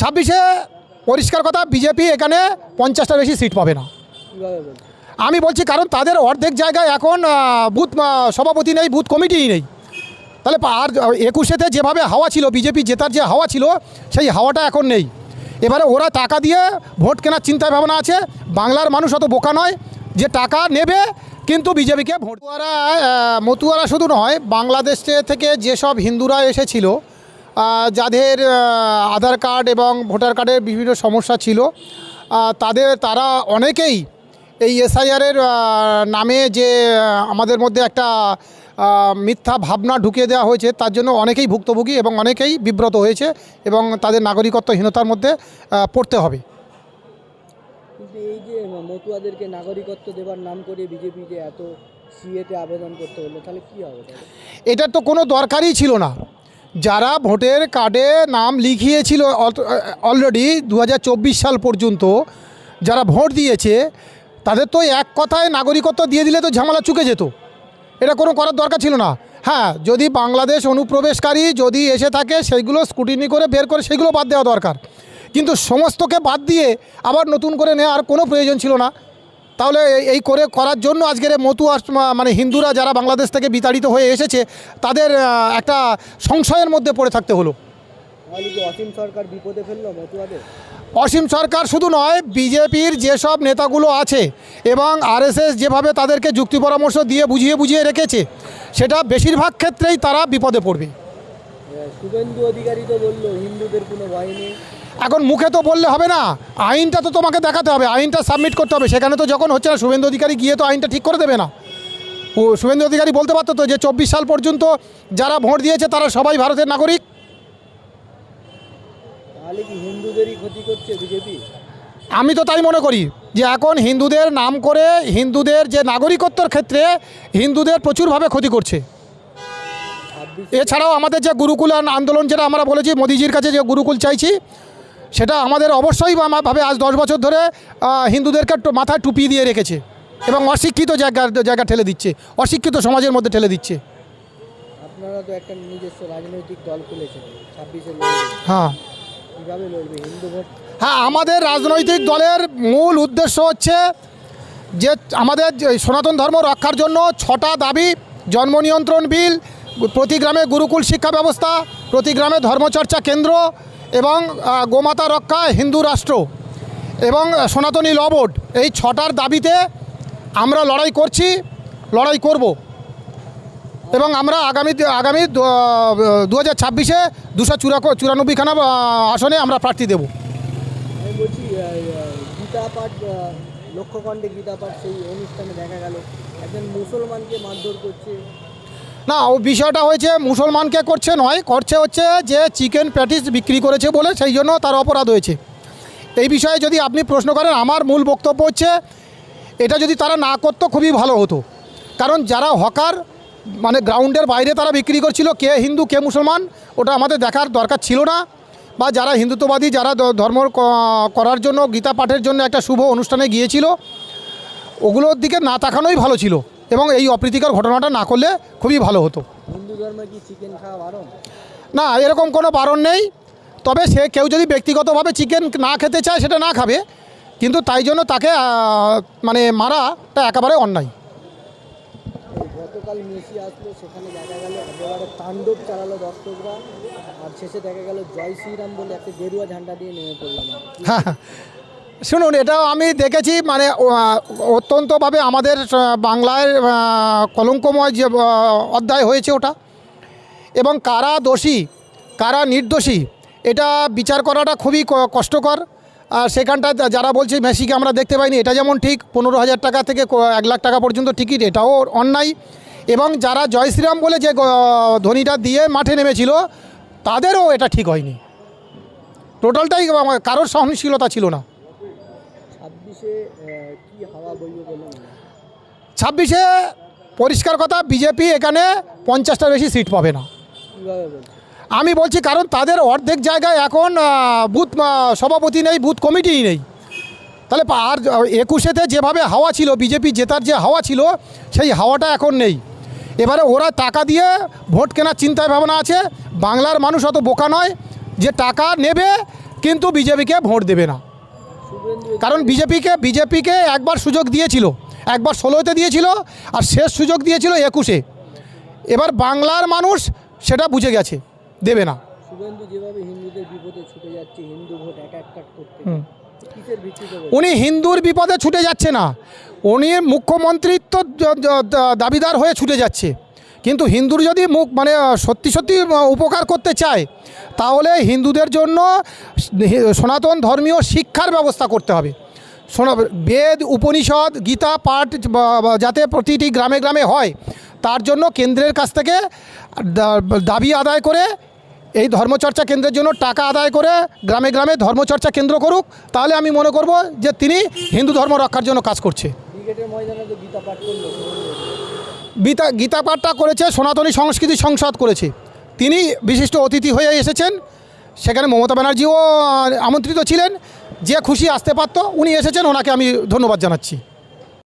ছাব্বিশে পরিষ্কার কথা, বিজেপি এখানে পঞ্চাশটা বেশি সিট পাবে না। আমি বলছি কারণ তাদের অর্ধেক জায়গায় এখন বুথ সভাপতি নেই, বুথ কমিটিই নেই। তাহলে আর একুশেতে যেভাবে হাওয়া ছিল, বিজেপি জেতার যে হাওয়া ছিল, সেই হাওয়াটা এখন নেই। এবারে ওরা টাকা দিয়ে ভোট কেনার চিন্তা ভাবনা আছে। বাংলার মানুষ অত বোকা নয় যে টাকা নেবে, কিন্তু বিজেপিকে ভোট মতুয়ারা শুধু নয়, বাংলাদেশ থেকে যেসব হিন্দুরা এসেছিল যাদের আধার কার্ড এবং ভোটার কার্ডের বিভিন্ন সমস্যা ছিল তাদের তারা অনেকেই এই এসআইআরের নামে যে আমাদের মধ্যে একটা মিথ্যা ভাবনা ঢুকিয়ে দেওয়া হয়েছে তার জন্য অনেকেই ভুক্তভোগী এবং অনেকেই বিব্রত হয়েছে এবং তাদের নাগরিকত্বহীনতার মধ্যে পড়তে হবে। এই যে মতুয়াদেরকে নাগরিকত্ব দেবার নাম করে বিজেপিকে এত সিএতে আবেদন করতে হলো তাহলে কি হবে এটার তো কোনো দরকারই ছিল না। যারা ভোটের কার্ডে নাম লিখিয়েছিল অলরেডি দু হাজার চব্বিশ সাল পর্যন্ত, যারা ভোট দিয়েছে, তাদের তো এক কথায় নাগরিকত্ব দিয়ে দিলে তো ঝামেলা চুকে যেত। এটা কোনো করার দরকার ছিল না। হ্যাঁ যদি বাংলাদেশ অনুপ্রবেশকারী যদি এসে থাকে সেইগুলো স্কুটিনি করে বের করে সেগুলো বাদ দেওয়া দরকার। কিন্তু সমস্তকে বাদ দিয়ে আবার নতুন করে নেওয়ার কোনো প্রয়োজন ছিল না। তাহলে এই- করে করার জন্য আজকের মা- মানে হিন্দুরা যারা বাংলাদেশ থেকে বিতাড়িত হয়ে এসেছে, তাদের একটা সংশয়ের মধ্যে পড়ে থাকতে হলো। অসীম সরকার অসীম সরকার শুধু নয়, বিজেপির যেসব নেতাগুলো আছে এবং আরএসএস যেভাবে তাদেরকে যুক্তি পরামর্শ দিয়ে বুঝিয়ে বুঝিয়ে রেখেছে, সেটা বেশিরভাগ ক্ষেত্রেই তারা বিপদে পড়বে। শুভেন্দু অধিকারী তো বলল হিন্দুদের কোনো ভয় নেই। এখন মুখে তো বললে হবে না। আইনটা তো তোমাকে দেখাতে হবে আইনটা সাবমিট করতে হবে। সেখানে তো যখন হচ্ছে না শুভেন্দু অধিকারী গিয়ে তো আইনটা ঠিক করে দেবে না। ও শুভেন্দু অধিকারী বলতে পারতো তো যে চব্বিশ সাল পর্যন্ত যারা ভোট দিয়েছে তারা সবাই ভারতের নাগরিক। তাহলে কি হিন্দুদেরই ক্ষতি করছে বিজেপি? আমি তো তাই মনে করি যে এখন হিন্দুদের নাম করে হিন্দুদের যে নাগরিকত্বর ক্ষেত্রে হিন্দুদের প্রচুরভাবে ক্ষতি করছে। এছাড়াও আমাদের যে গুরুকুল আন- আন্দোলন যেটা আমরা বলেছি মোদিজির কাছে যে গুরুকুল চাইছি সেটা আমাদের অবশ্যই ভাবে আজ দশ বছর ধরে হিন্দুদেরকে মাথায় টুপি দিয়ে রেখেছে এবং অশিক্ষিত জায়গা জায়গা ঠেলে দিচ্ছে অশিক্ষিত সমাজের মধ্যে ঠেলে দিচ্ছে। আপনারা তো একটা নিজস্ব রাজনৈতিক দল খুলেছেন ছাব্বিশে হ্যাঁ। কীভাবে লড়বে হিন্দু ভোট? হ্যাঁ আমাদের রাজনৈতিক দলের মূল উদ্দেশ্য হচ্ছে যে আমাদের সনাতন ধর্ম রক্ষার জন্য ছটা দাবি জন্ম নিয়ন্ত্রণ বিল প্রতি গ্রামে গুরুকুল শিক্ষা ব্যবস্থা, প্রতি গ্রামে ধর্মচর্চা কেন্দ্র এবং গোমাতা রক্ষা হিন্দু রাষ্ট্র এবং সনাতনী ল বোর্ড। এই ছটার দাবিতে আমরা লড়াই করছি, লড়াই করব। এবং আমরা আগামী আগামী দু হাজার ছাব্বিশে দুশো চুরা, চুরানব্বইখানা আসনে আমরা প্রার্থী দেবো। লক্ষ্যখণ্ডে গীতা পাঠ সেই অনুষ্ঠানে দেখা গেল। একজন মুসলমানকে মারধর করছে। না, ও বিষয়টা হয়েছে মুসলমানকে করছে নয়, করছে হচ্ছে যে চিকেন প্যাটিস বিক্রি করেছে বলে সেই জন্য তার অপরাধ হয়েছে। এই বিষয়ে যদি আপনি প্রশ্ন করেন, আমার মূল বক্তব্য হচ্ছে এটা যদি তারা না করতো খুবই ভালো হতো। কারণ যারা হকার মানে গ্রাউন্ডের বাইরে তারা বিক্রি করছিল, কে হিন্দু, কে মুসলমান, ওটা আমাদের দেখার দরকার ছিল না। বা যারা হিন্দুত্ববাদী, যারা ধর্ম করার জন্য, গীতা পাঠের জন্য একটা শুভ অনুষ্ঠানে গিয়েছিল, ওগুলোর দিকে না তাকানোই ভালো ছিল। এবং এই অপ্রীতিকর ঘটনাটা না করলে খুবই ভালো হতো। না এরকম কোনো বারণ নেই। তবে সে কেউ যদি ব্যক্তিগতভাবে চিকেন না খেতে চায় সেটা না খাবে। কিন্তু তাই জন্য তাকে মানে মারাটা একেবারে অন্যায়। গতকাল মেসি আসলো সেখানে দেখা গেল একেবারে তাণ্ডব চালালো দর্শকরা। আর শেষে দেখা গেল জয় শ্রীরাম বলে একটা গেরুয়া ঝান্ডা দিয়ে নেমে পড়লাম হ্যাঁ শুনুন, এটাও আমি দেখেছি মানে অত্যন্তভাবে আমাদের বাংলায় কলঙ্কময় যে অধ্যায় হয়েছে ওটা। এবং কারা দোষী, কারা নির্দোষী, এটা বিচার করাটা খুবই কষ্টকর। আর সেখানটা যারা বলছে মেসিকে আমরা দেখতে পাইনি, এটা যেমন ঠিক, পনেরো হাজার টাকা থেকে এক লাখ টাকা পর্যন্ত টিকিট, এটাও অন্যায়। এবং যারা জয় শ্রীরাম বলে যে ধ্বনিটা দিয়ে মাঠে নেমেছিল, তাদেরও এটা ঠিক হয়নি। টোটালটাই, কারোর সহনশীলতা ছিল না। ছাব্বিশে কি হাওয়া বইবে বলে ছাব্বিশে পরিষ্কার কথা বিজেপি এখানে পঞ্চাশটার বেশি সিট পাবে না। আমি বলছি কারণ তাদের অর্ধেক জায়গায় এখন বুথ সভাপতি নেই বুথ কমিটিই নেই। তাহলে আর একুশেতে যেভাবে হাওয়া ছিল বিজেপি জেতার যে হাওয়া ছিল সেই হাওয়াটা এখন নেই। এবারে ওরা টাকা দিয়ে ভোট কেনার চিন্তায় ভাবনা আছে। বাংলার মানুষ অত বোকা নয় যে টাকা নেবে কিন্তু বিজেপিকে ভোট দেবে না। কারণ বিজেপিকে বিজেপিকে একবার সুযোগ দিয়েছিল একবার ষোলোতে দিয়েছিল আর শেষ সুযোগ দিয়েছিল একুশে। এবার বাংলার মানুষ সেটা বুঝে গেছে দেবে না? উনি হিন্দুর বিপদে ছুটে যাচ্ছে না উনি মুখ্যমন্ত্রিত্ব দাবিদার হয়ে ছুটে যাচ্ছে। কিন্তু হিন্দুর যদি মুখ মানে সত্যি সত্যি উপকার করতে চায়, তাহলে হিন্দুদের জন্য সনাতন ধর্মীয় শিক্ষার ব্যবস্থা করতে হবে। বেদ, উপনিষদ, গীতা, পাঠ যাতে প্রতিটি গ্রামে গ্রামে হয়, তার জন্য কেন্দ্রের কাছ থেকে দাবি আদায় করে, এই ধর্মচর্চা কেন্দ্রের জন্য টাকা আদায় করে, গ্রামে গ্রামে ধর্মচর্চা কেন্দ্র করুক, তাহলে আমি মনে করব যে তিনি হিন্দু ধর্ম রক্ষার জন্য কাজ করছে। গীতা গীতাপাঠটা করেছে, সনাতনী সংস্কৃতি সংসদ করেছে। তিনি বিশিষ্ট অতিথি হয়ে এসেছেন। সেখানে মমতা ব্যানার্জিও আমন্ত্রিত ছিলেন। যে খুশি আসতে পারতো, উনি এসেছেন, ওনাকে আমি ধন্যবাদ জানাচ্ছি।